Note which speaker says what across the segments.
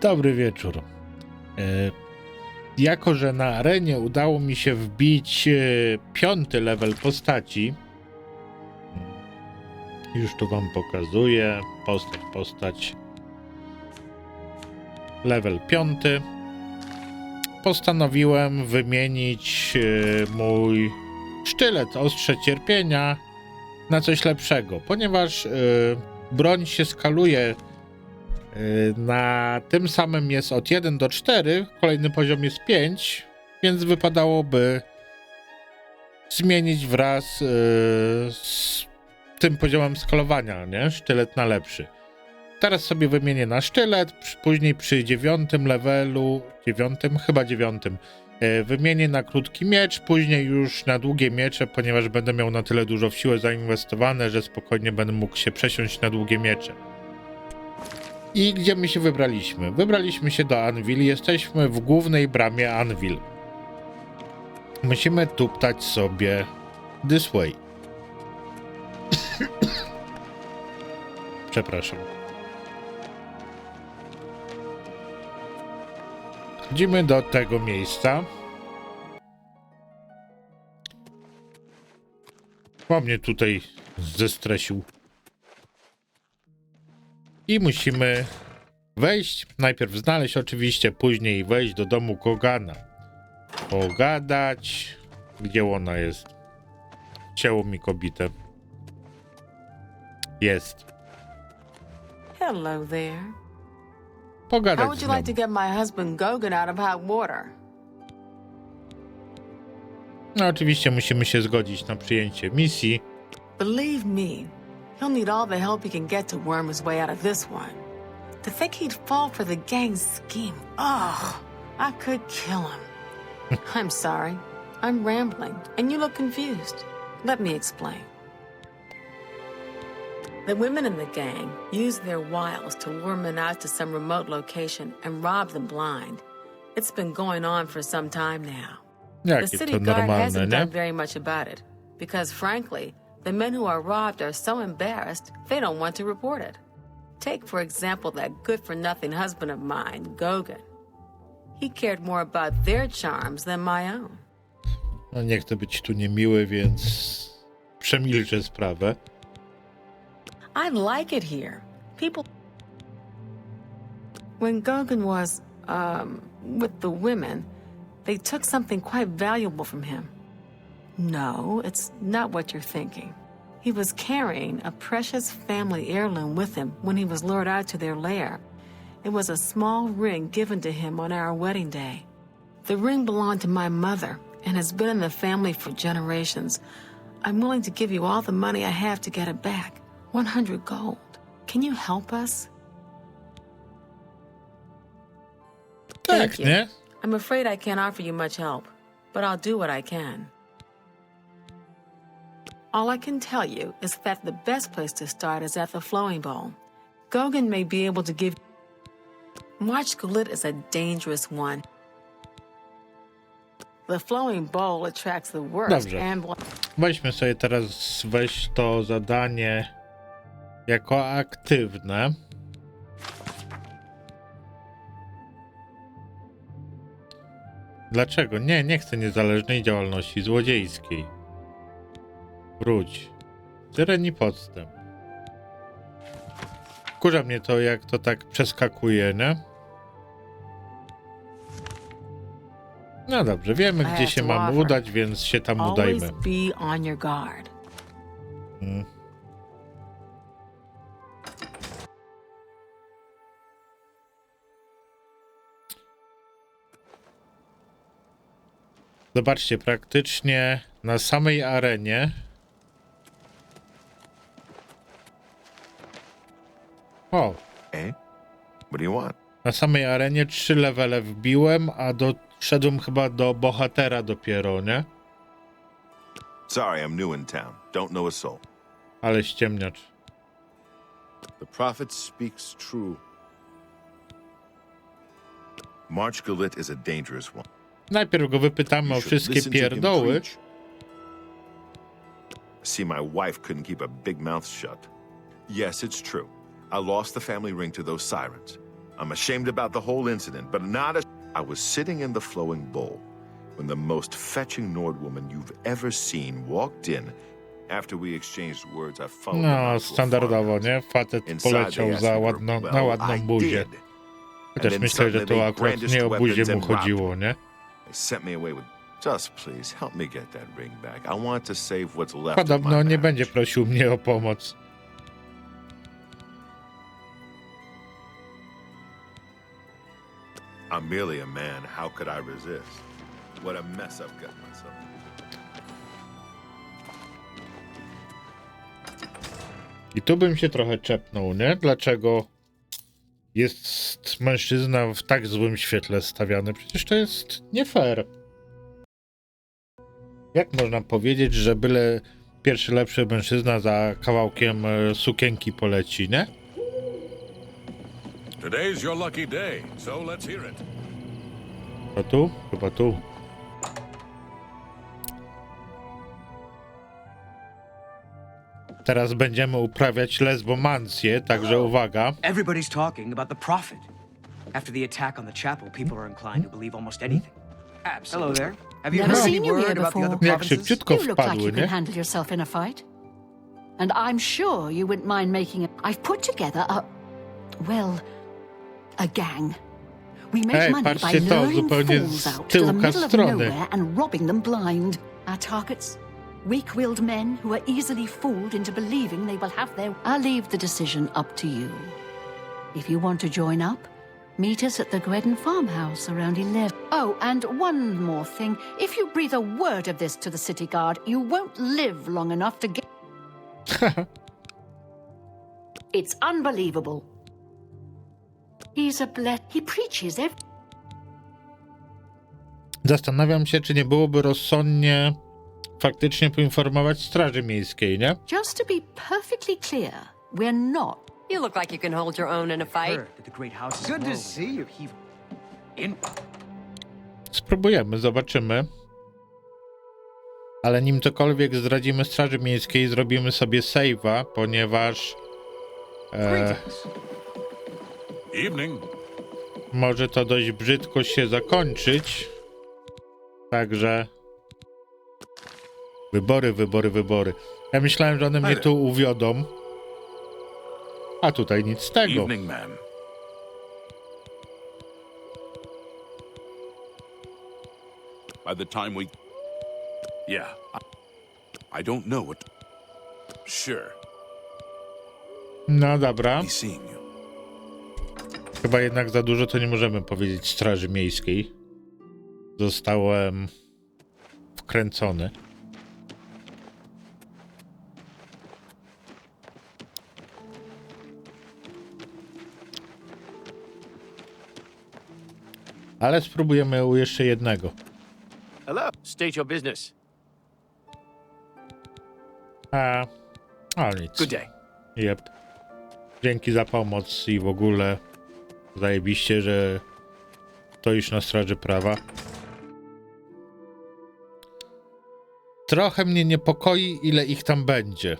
Speaker 1: Dobry wieczór. E, jako, że na arenie udało mi się wbić e, piąty level postaci, już tu wam pokazuję. Postać, postać. Level piąty. Postanowiłem wymienić e, mój sztylet ostrze cierpienia na coś lepszego, ponieważ broń się skaluje Na tym samym jest od 1 do 4, kolejny poziom jest 5, więc wypadałoby zmienić wraz yy, z tym poziomem skalowania, nie? Sztylet na lepszy. Teraz sobie wymienię na sztylet, później przy dziewiątym levelu, dziewiątym, chyba dziewiątym, yy, wymienię na krótki miecz, później już na długie miecze, ponieważ będę miał na tyle dużo w siłę zainwestowane, że spokojnie będę mógł się przesiąść na długie miecze. I gdzie my się wybraliśmy? Wybraliśmy się do Anvil. Jesteśmy w głównej bramie Anvil. Musimy tuptać sobie this way. Przepraszam. Chodzimy do tego miejsca. O mnie tutaj zestresił. I musimy wejść, najpierw znaleźć oczywiście, później wejść do domu Kogana. Pogadać. Gdzie ona jest? Ciało mi kobietę. Jest.
Speaker 2: Hello there.
Speaker 1: Pogadać
Speaker 2: How would
Speaker 1: z
Speaker 2: you
Speaker 1: nią.
Speaker 2: like to get my husband Gogan out of hot water?
Speaker 1: No oczywiście musimy się zgodzić na przyjęcie misji.
Speaker 2: Believe me, he'll need all the help he can get to worm his way out of this one. To think he'd fall for the gang's scheme. Ugh, I could kill him. I'm sorry. I'm rambling, and you look confused. Let me explain. The women in the gang use their wiles to lure men out to some remote location and rob them blind. It's been going on for some time now. The city guard hasn't done very much about it because, frankly, the men who are robbed are so embarrassed they don't want to report it. Take, for example, that good for nothing husband of mine, Gogan. He cared more about their charms than my own.
Speaker 1: No nie chcę być tu niemiły, więc przemilczę sprawę.
Speaker 2: I like it here. People. When Gogan was, um, with the women, they took something quite valuable from him. No, it's not what you're thinking. He was carrying a precious family heirloom with him when he was lured out to their lair. It was a small ring given to him on our wedding day. The ring belonged to my mother and has been in the family for generations. I'm willing to give you all the money I have to get it back 100 gold. Can you help us? Thank you. I'm afraid I can't offer you much help, but I'll do what I can. All I can tell you is that the best place to start is at the Flowing Bowl. Gogan may be able to give. March Gulit is a dangerous one. The Flowing Bowl attracts the worst
Speaker 1: Dobrze.
Speaker 2: and
Speaker 1: Weźmy sobie teraz, weź to zadanie jako aktywne. Dlaczego? Nie, nie chcę niezależnej działalności złodziejskiej. Wróć. Tyreni podstęp. Kurza mnie to, jak to tak przeskakuje, nie? No dobrze, wiemy
Speaker 2: I
Speaker 1: gdzie się mamy udać, więc się tam udajmy.
Speaker 2: be on your guard.
Speaker 1: Mm. Zobaczcie, praktycznie na samej arenie. O,
Speaker 3: Eh? What do you want?
Speaker 1: na samej arenie trzy levele wbiłem, a doszedłem chyba do bohatera dopiero, nie?
Speaker 3: Sorry, I'm new in town. Don't know a soul.
Speaker 1: Ale ściemniacz.
Speaker 3: The prophet speaks true. March Galit is a dangerous one.
Speaker 1: Najpierw go wypytamy
Speaker 3: You
Speaker 1: o
Speaker 3: should
Speaker 1: wszystkie
Speaker 3: listen to him
Speaker 1: pierdoły.
Speaker 3: preach. See, my wife couldn't keep a big mouth shut. Yes, it's true. I lost the family ring to those sirens. I'm ashamed about the whole incident, but not as I was sitting in the flowing bowl when the most fetching Nord woman you've ever seen walked in. After we exchanged words, I followed
Speaker 1: No,
Speaker 3: out to a
Speaker 1: standardowo, nie? Facet poleciał za ładną, na oh, ładną
Speaker 3: I
Speaker 1: buzię. Chociaż myślę, że to akurat nie o buzię mu chodziło, nie?
Speaker 3: They sent me away with. Just please help me get that ring back. I want to save what's left. of
Speaker 1: Podobno nie będzie prosił mnie o pomoc.
Speaker 3: I'm merely a man. How could I resist? What a mess I've got myself.
Speaker 1: I tu bym się trochę czepnął, nie? Dlaczego jest mężczyzna w tak złym świetle stawiany? Przecież to jest nie fair. Jak można powiedzieć, że byle pierwszy lepszy mężczyzna za kawałkiem e, sukienki poleci, nie?
Speaker 4: Today's your lucky day, so let's hear it.
Speaker 1: To tu? Chyba tu. Teraz będziemy uprawiać lesbomancję, także uwaga.
Speaker 5: Everybody's talking about the prophet. After the attack on the chapel, people are inclined to believe almost anything. Hello there. Have you
Speaker 6: Never
Speaker 5: heard any
Speaker 6: seen you
Speaker 5: word
Speaker 6: here
Speaker 5: about the other
Speaker 6: before.
Speaker 1: Jak
Speaker 5: provinces?
Speaker 1: szybciutko
Speaker 6: You look like
Speaker 1: wpadły,
Speaker 6: you can
Speaker 1: nie?
Speaker 6: handle yourself in a fight. And I'm sure you wouldn't mind making a. I've put together a. Well, a gang. We make
Speaker 1: Ej,
Speaker 6: money by
Speaker 1: patrzcie to,
Speaker 6: luring
Speaker 1: zupełnie
Speaker 6: fools
Speaker 1: z
Speaker 6: out to the
Speaker 1: tyłka
Speaker 6: middle of
Speaker 1: strony.
Speaker 6: nowhere and robbing them blind. Our targets? Weak-willed men who are easily fooled into believing they will have their. I'll leave the decision up to you. If you want to join up, meet us at the Gredden farmhouse around 11. Oh, and one more thing. If you breathe a word of this to the city guard, you won't live long enough to get. it's unbelievable. He's a ble. He preaches every.
Speaker 1: Zastanawiam się, czy nie byłoby rozsądnie faktycznie poinformować Straży Miejskiej, nie?
Speaker 6: Just to be perfectly clear, we're not.
Speaker 7: You look like you can hold your own in a fight.
Speaker 5: Heard that the great house is
Speaker 8: Good to see you. He
Speaker 5: In
Speaker 1: Spróbujemy, zobaczymy. Ale nim cokolwiek zdradzimy Straży Miejskiej, zrobimy sobie save'a, ponieważ e,
Speaker 4: Evening.
Speaker 1: może to dość brzydko się zakończyć. Także wybory, wybory, wybory. Ja myślałem, że one mnie tu uwiodą. A tutaj nic z tego.
Speaker 4: Evening, man. By the time we. Yeah. I don't know what. Sure.
Speaker 1: No dobra.
Speaker 4: Be seeing you.
Speaker 1: Chyba jednak za dużo to nie możemy powiedzieć Straży Miejskiej. Zostałem wkręcony. Ale spróbujemy u jeszcze jednego.
Speaker 8: Hello. State your business.
Speaker 1: A, a nic.
Speaker 8: Good day.
Speaker 1: Jep. Dzięki za pomoc i w ogóle zajebiście, że stoisz na straży prawa. Trochę mnie niepokoi, ile ich tam będzie.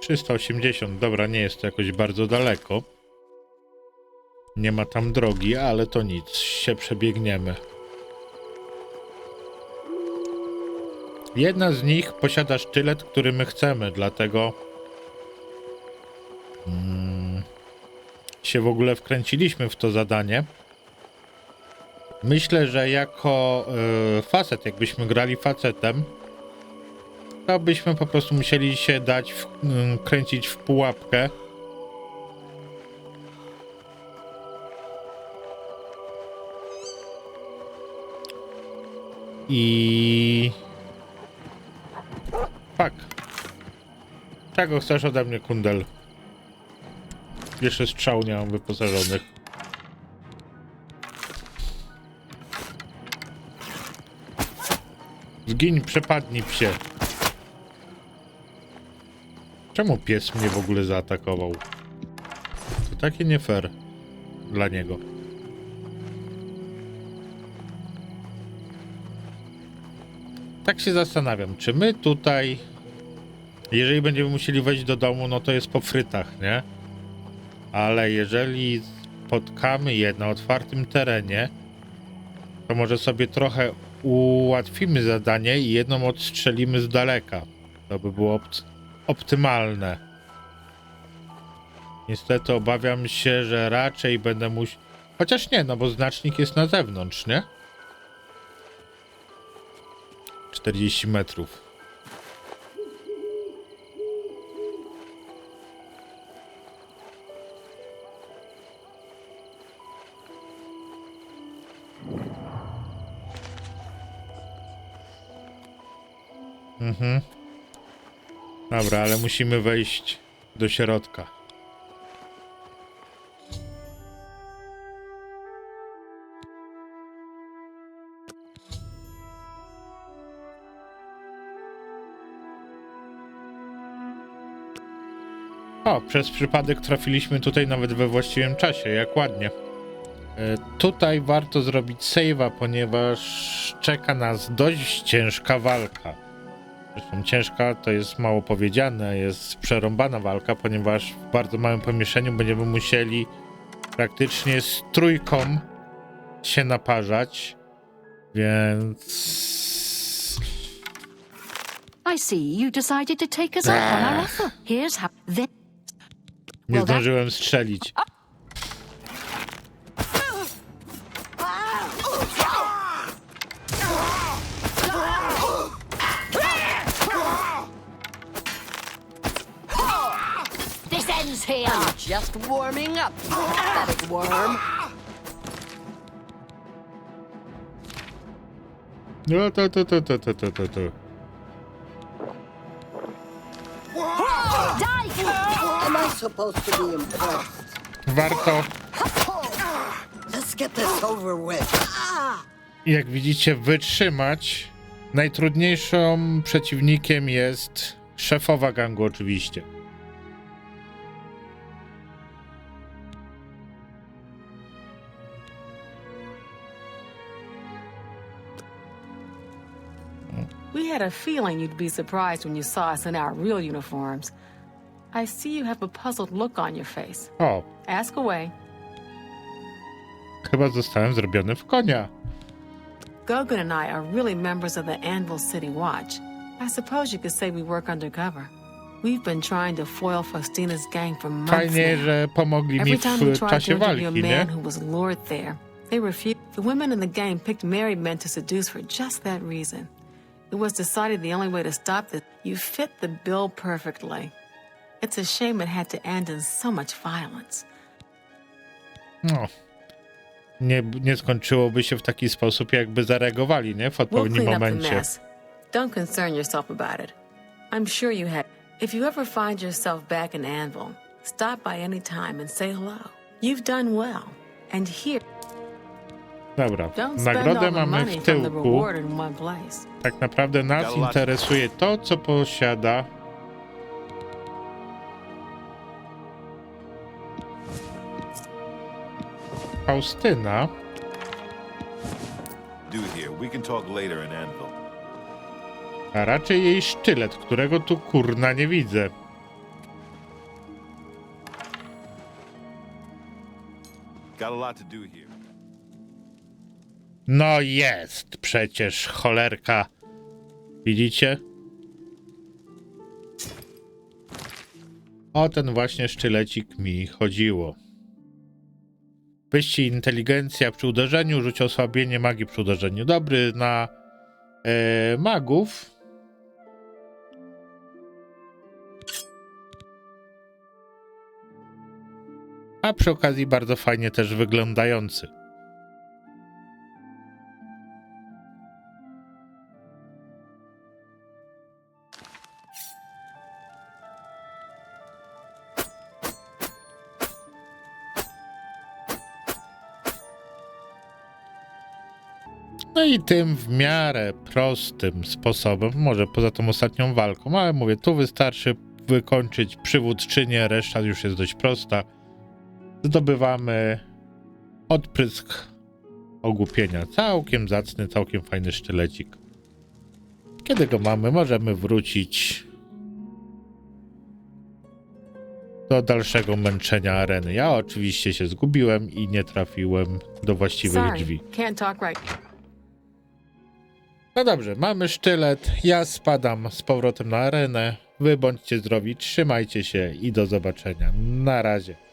Speaker 1: Trzysta osiemdziesiąt, dobra, nie jest to jakoś bardzo daleko. Nie ma tam drogi, ale to nic, się przebiegniemy. Jedna z nich posiada sztylet, który my chcemy, dlatego mm, się w ogóle wkręciliśmy w to zadanie. Myślę, że jako y, facet, jakbyśmy grali facetem, to byśmy po prostu musieli się dać w, y, kręcić w pułapkę. I... Fuck. Czego chcesz ode mnie, kundel? Jeszcze strzał nie mam wyposażonych. Zgiń, przepadnij psie. Czemu pies mnie w ogóle zaatakował? To takie nie fair dla niego. Tak się zastanawiam, czy my tutaj, jeżeli będziemy musieli wejść do domu, no to jest po frytach, nie? Ale jeżeli spotkamy je na otwartym terenie, to może sobie trochę ułatwimy zadanie i jedną odstrzelimy z daleka. To by było opt- optymalne. Niestety obawiam się, że raczej będę musiał. Chociaż nie, no bo znacznik jest na zewnątrz, nie? 40 metrów. Mhm. Dobra, ale musimy wejść do środka. Przez przypadek trafiliśmy tutaj nawet we właściwym czasie, jak ładnie. E, Tutaj warto zrobić save'a, ponieważ czeka nas dość ciężka walka. Zresztą ciężka to jest mało powiedziane, jest przerąbana walka, ponieważ w bardzo małym pomieszczeniu będziemy musieli praktycznie z trójką się naparzać, więc
Speaker 6: I see you decided to take us up on our offer. Here's how.
Speaker 1: Nie zdążyłem strzelić.
Speaker 7: This ends here. just warming up, you pathetic worm.
Speaker 1: No to, to, to, to, to, to, to,
Speaker 9: supposed to be impressed?
Speaker 1: Warto,
Speaker 9: Let's get this over with.
Speaker 1: jak widzicie, wytrzymać. Najtrudniejszą przeciwnikiem jest szefowa gangu, oczywiście.
Speaker 2: We had a feeling you'd be surprised when you saw us in our real uniforms. I see you have a puzzled look on your face.
Speaker 1: O,
Speaker 2: Ask away.
Speaker 1: chyba zostałem zrobiony w konia.
Speaker 2: Gogan and I are really members of the Anvil City Watch. I suppose you could say we work undercover. We've been trying to foil Faustina's gang for months
Speaker 1: Fajnie,
Speaker 2: now.
Speaker 1: że pomogli mi
Speaker 2: Every time we
Speaker 1: w
Speaker 2: tried
Speaker 1: czasie
Speaker 2: to interview a
Speaker 1: walki, nie?
Speaker 2: man who was lured there, they refused. The women in the gang picked married men to seduce for just that reason. It was decided the only way to stop this. You fit the bill perfectly. It's a shame it had to end in so much violence.
Speaker 1: No. Nie, nie skończyłoby się w taki sposób, jakby zareagowali, nie? W
Speaker 2: We'll
Speaker 1: odpowiednim
Speaker 2: clean up the
Speaker 1: momencie.
Speaker 2: mess. Don't concern yourself about it. I'm sure you had. If you ever find yourself back in Anvil, stop by any time and say hello. You've done well. And here,
Speaker 1: Dobra,
Speaker 2: don't spend all
Speaker 1: nagrodę mamy
Speaker 2: money
Speaker 1: w tyłku.
Speaker 2: reward in one place.
Speaker 1: Tak naprawdę nas interesuje to, co posiada
Speaker 3: Anvil.
Speaker 1: a raczej jej sztylet, którego tu kurna nie widzę. No jest przecież cholerka. Widzicie? O ten właśnie sztylecik mi chodziło. Wyścig inteligencja przy uderzeniu, rzuć osłabienie magii przy uderzeniu. Dobry na e, magów. A przy okazji bardzo fajnie też wyglądający. No i tym w miarę prostym sposobem, może poza tą ostatnią walką, ale mówię, tu wystarczy wykończyć przywódczynię, reszta już jest dość prosta. Zdobywamy odprysk ogłupienia. Całkiem zacny, całkiem fajny sztylecik. Kiedy go mamy, możemy wrócić do dalszego męczenia areny. Ja oczywiście się zgubiłem i nie trafiłem do właściwych
Speaker 2: Sorry,
Speaker 1: drzwi.
Speaker 2: can't talk right.
Speaker 1: No dobrze, mamy sztylet. Ja spadam z powrotem na arenę. Wy bądźcie zdrowi, trzymajcie się i do zobaczenia. Na razie.